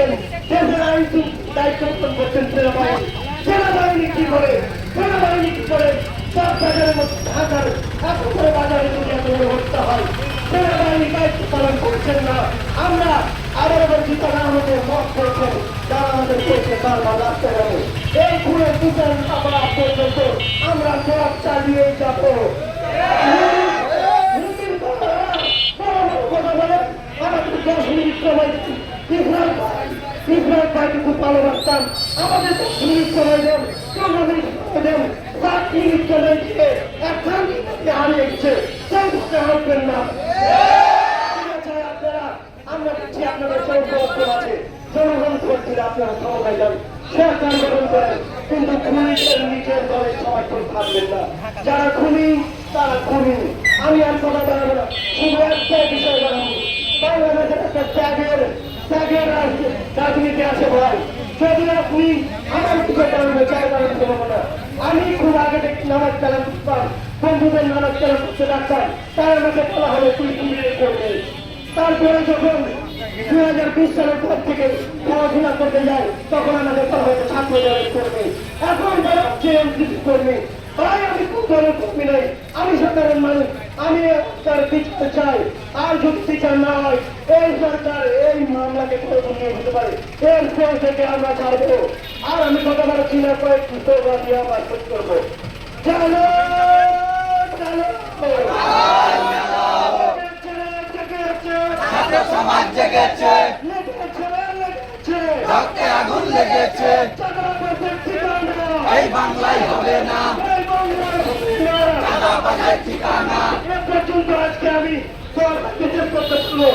করছেন আইন দায়িত্ব পালন করছেন সেনাবাহিনী সেনাবাহিনী কি করে সেনাবাহিনী কি করে সব বাজারের মধ্যে ঢাকার এত করে বাজারে বড় হত্যা হয় সেনাবাহিনী দায়িত্ব পালন করছেন না আমরা আবার বলছি তারা আমাদের মত করেছেন তারা আমাদের করছে বারবার রাখতে হবে এই খুনের বিচার আবার পর্যন্ত আমরা সব চালিয়ে যাব আমাদের দশ মিনিট সময় ইসরায়েল ইসরায়েল পার্টি খুব ভালোবাসতাম আমাদের মিনিট সময় দেন মিনিট সময় দেন সাত মিনিট সময় দিয়ে এখন হারিয়ে গেছে সেই বুঝতে হারবেন না আপনারা আমরা দেখছি কিন্তু খুনিদের নিজের দলের সমর্থন থাকবেন তারা আমি আর কথা বলব না শুধু একটা বিষয় জানাব বাংলাদেশের একটা ত্যাগের ত্যাগের আমি খুব আগে নামাজ চালান করতাম বন্ধুদের নামাজ চালান করতে ডাকতাম। তার আমাকে বলা হলো, তুই করবে তারপরে যখন দুই হাজার বিশ সালের পর থেকে পড়াশোনা করতে যাই, তখন আমাদের বলা হয়েছে ছাত্র দলের কর্মী। এখন যারা জেএমসিপি কর্মী তাই আমি কোন দলের কর্মী নই। আমি সাধারণ মানুষ, আমি তার বিচার চাই। আর যদি বিচার না হয়, এই সরকার, এই মামলাকে প্রয়োজন হতে পারে এরপর থেকে আমরা ছাড়বো আর আমি কথা বলছি না কয়েক স্লোগান দিয়ে আমার শেষ করব চলো সমাজ জেগেছে রক্তে আগুন লেগেছে এই বাংলায় হবে না। ঠিকানা পর্যন্ত আজকে আমি সরকার করতে শুরু